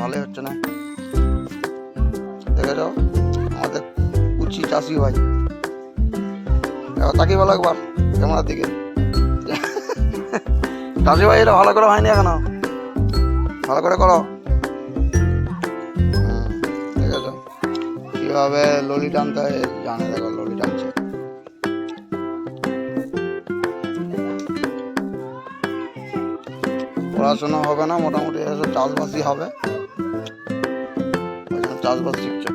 ভালোই হচ্ছে না। দেখে যাও, আমাদের কুচি চাষি ভাই। তাকে ভালো একবার, ক্যামেরার দিকে। চাষি ভাই এটা ভালো করে হয়নি এখনও? ভালো করে করো। দেখেছ কীভাবে ললি টানতে হয়, জানে দেখো, ললি টানছে। পড়াশোনা হবে না, মোটামুটি এসব চাষবাসই হবে। চাষবাস শিখছে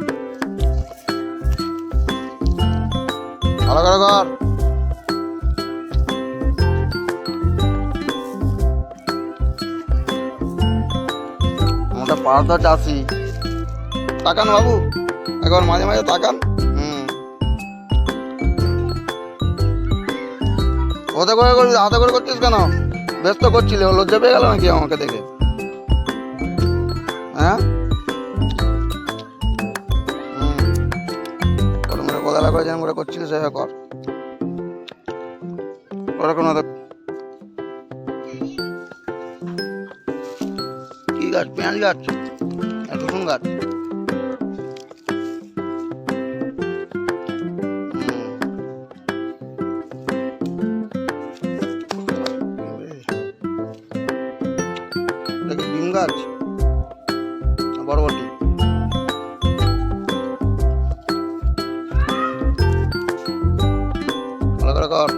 ভালো করে মোটা পাড়া চাষি। তাকান বাবু, একবার মাঝে মাঝে তাকান। হুম। ওতে করে করছিস, হাতে করে করছিস কেন? ব্যস্ত করছিলে লজ্জা পেয়ে গেল নাকি আমাকে দেখে? হ্যাঁ? হুম। ওর মেরে কোদালা করে করছিলি সেভাবে কর। ওরা কোনো ওদের- কি গাছ? পেঁয়াজ গাছ? রসুন গাছ। গাছ? না বরবটি। ভালো করে কর।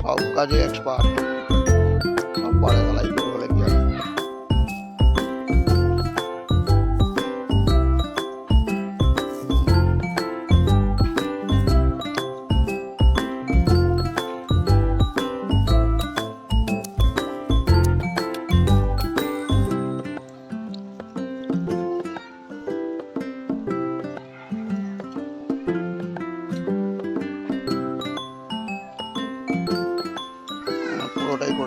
সব কাজে এক্সপার্ট